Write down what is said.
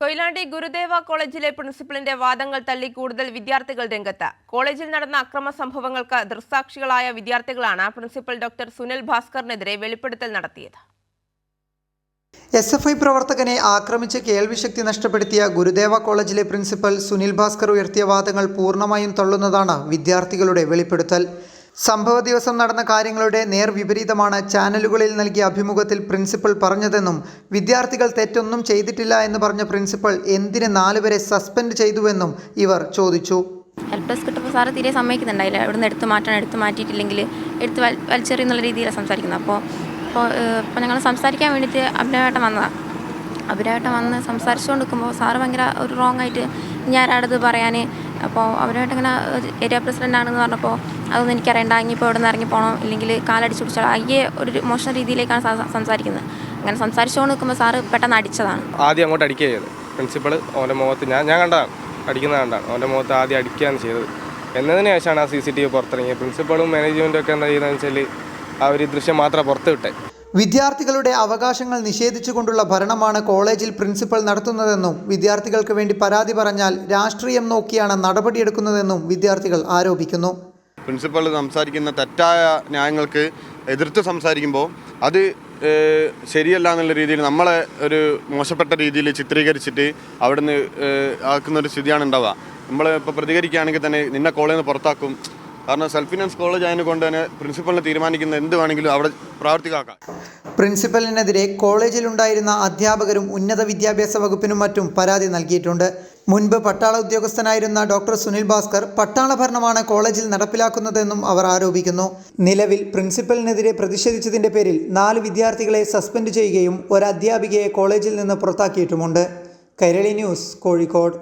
കൊയിലാണ്ടി ഗുരുദേവ കോളേജിലെ പ്രിൻസിപ്പലിന്റെ വാദങ്ങൾ തള്ളി കൂടുതൽ വിദ്യാർത്ഥികൾ രംഗത്ത്. കോളേജിൽ നടന്ന അക്രമ സംഭവങ്ങൾക്ക് ദൃസാക്ഷികളായ വിദ്യാർത്ഥികളാണ് പ്രിൻസിപ്പൽ ഡോക്ടർ സുനിൽ ഭാസ്കറിനെതിരെ വെളിപ്പെടുത്തൽ നടത്തിയത്. എസ് എഫ് ഐ പ്രവർത്തകനെ ആക്രമിച്ച് കേൾവിശക്തി നഷ്ടപ്പെടുത്തിയ ഗുരുദേവ കോളേജിലെ പ്രിൻസിപ്പൽ സുനിൽ ഭാസ്കർ ഉയർത്തിയ വാദങ്ങൾ പൂർണമായും തള്ളുന്നതാണ് വിദ്യാർത്ഥികളുടെ വെളിപ്പെടുത്തൽ. സംഭവ ദിവസം നടന്ന കാര്യങ്ങളുടെ നേർവിപരീതമാണ് ചാനലുകളിൽ നൽകിയ അഭിമുഖത്തിൽ പ്രിൻസിപ്പൽ പറഞ്ഞതെന്നും വിദ്യാർത്ഥികൾ തെറ്റൊന്നും ചെയ്തിട്ടില്ല എന്ന് പറഞ്ഞ പ്രിൻസിപ്പൽ എന്തിന് നാലുപേരെ സസ്പെൻഡ് ചെയ്തുവെന്നും ഇവർ ചോദിച്ചു. ഹെൽപ്പ് ഡെസ്ക് കിട്ടുമ്പോൾ സാറ് തീരെ സമ്മതിക്കുന്നുണ്ടായില്ല. ഇവിടുന്ന് എടുത്തു മാറ്റാൻ എടുത്തു മാറ്റിയിട്ടില്ലെങ്കിൽ എടുത്ത് വലിച്ചെറി വലിച്ചെറിയുന്നുള്ള രീതിയിലാണ് സംസാരിക്കുന്നത്. അപ്പോൾ അപ്പോൾ ഇപ്പോൾ ഞങ്ങൾ സംസാരിക്കാൻ വേണ്ടിയിട്ട് അഭിനവേട്ടം വന്നതാണ് അഭിനവേട്ടം വന്ന് സംസാരിച്ചുകൊണ്ട് നിൽക്കുമ്പോൾ സാറ് ഭയങ്കര ഒരു റോങ് ആയിട്ട് ഞാൻ ആരത് പറയാൻ അപ്പോൾ അവരുമായിട്ട് ഇങ്ങനെ ഏരിയ പ്രസിഡന്റ് ആണെന്ന് പറഞ്ഞപ്പോൾ അതൊന്നും എനിക്കറിയണ്ട ഇനിയിപ്പോൾ ഇവിടെ നിന്ന് ഇറങ്ങി പോകണം ഇല്ലെങ്കിൽ കാലടിച്ച് പിടിച്ചാൽ അയ്യേ ഒരു മോശം രീതിയിലേക്കാണ് സംസാരിക്കുന്നത്. അങ്ങനെ സംസാരിച്ചുകൊണ്ട് നിൽക്കുമ്പോൾ സാറ് പെട്ടെന്ന് അടിച്ചതാണ്. ആദ്യം അങ്ങോട്ട് അടിക്കുക ചെയ്തത്. പ്രിൻസിപ്പൾ ഓന്റെ മുഖത്ത് ഞാൻ ഞാൻ കണ്ടതാണ് അടിക്കുന്നത് കണ്ടാണ്. ഓന്റെ മുഖത്ത് ആദ്യം അടിക്കുകയാണ് ചെയ്തത്. എന്നതിന് ശേഷമാണ് ആ സി സി ടി വി പുറത്തിറങ്ങിയത്. പ്രിൻസിപ്പളും മാനേജ്മെന്റും ഒക്കെ എന്താ ചെയ്യുന്നതെന്ന് വെച്ചാൽ ആ ഒരു ദൃശ്യം മാത്രമേ പുറത്ത് വിട്ടേ. വിദ്യാർത്ഥികളുടെ അവകാശങ്ങൾ നിഷേധിച്ചുകൊണ്ടുള്ള ഭരണമാണ് കോളേജിൽ പ്രിൻസിപ്പൽ നടത്തുന്നതെന്നും വിദ്യാർത്ഥികൾക്ക് വേണ്ടി പരാതി പറഞ്ഞാൽ രാഷ്ട്രീയം നോക്കിയാണ് നടപടിയെടുക്കുന്നതെന്നും വിദ്യാർത്ഥികൾ ആരോപിക്കുന്നു. പ്രിൻസിപ്പൽ സംസാരിക്കുന്ന തെറ്റായ ന്യായങ്ങൾക്ക് എതിർത്ത് സംസാരിക്കുമ്പോൾ അത് ശരിയല്ല എന്നുള്ള രീതിയിൽ നമ്മളെ ഒരു മോശപ്പെട്ട രീതിയിൽ ചിത്രീകരിച്ചിട്ട് അവിടുന്ന് ആക്കുന്ന ഒരു സ്ഥിതിയാണ് ഉണ്ടാവുക. നമ്മൾ ഇപ്പോൾ പ്രതികരിക്കുകയാണെങ്കിൽ തന്നെ നിന്നെ കോളേജിൽ നിന്ന് പുറത്താക്കും കാരണം സെൽഫ് ഫിനാൻസ് കോളേജ് ആയതുകൊണ്ട് കൊണ്ട് തന്നെ പ്രിൻസിപ്പലിനെ തീരുമാനിക്കുന്ന എന്ത് വേണമെങ്കിലും അവിടെ പ്രാവർത്തികമാക്കാം. പ്രിൻസിപ്പലിനെതിരെ കോളേജിലുണ്ടായിരുന്ന അധ്യാപകരും ഉന്നത വിദ്യാഭ്യാസ വകുപ്പിനും മറ്റും പരാതി നൽകിയിട്ടുണ്ട്. മുൻപ് പട്ടാള ഉദ്യോഗസ്ഥനായിരുന്ന ഡോക്ടർ സുനിൽ ഭാസ്കർ പട്ടാള ഭരണമാണ് കോളേജിൽ നടപ്പിലാക്കുന്നതെന്നും അവർ ആരോപിക്കുന്നു. നിലവിൽ പ്രിൻസിപ്പലിനെതിരെ പ്രതിഷേധിച്ചതിന്റെ പേരിൽ നാല് വിദ്യാർത്ഥികളെ സസ്പെൻഡ് ചെയ്യുകയും ഒരു അധ്യാപികയെ കോളേജിൽ നിന്ന് പുറത്താക്കിയിട്ടുമുണ്ട്. കൈരളി ന്യൂസ് കോഴിക്കോട്.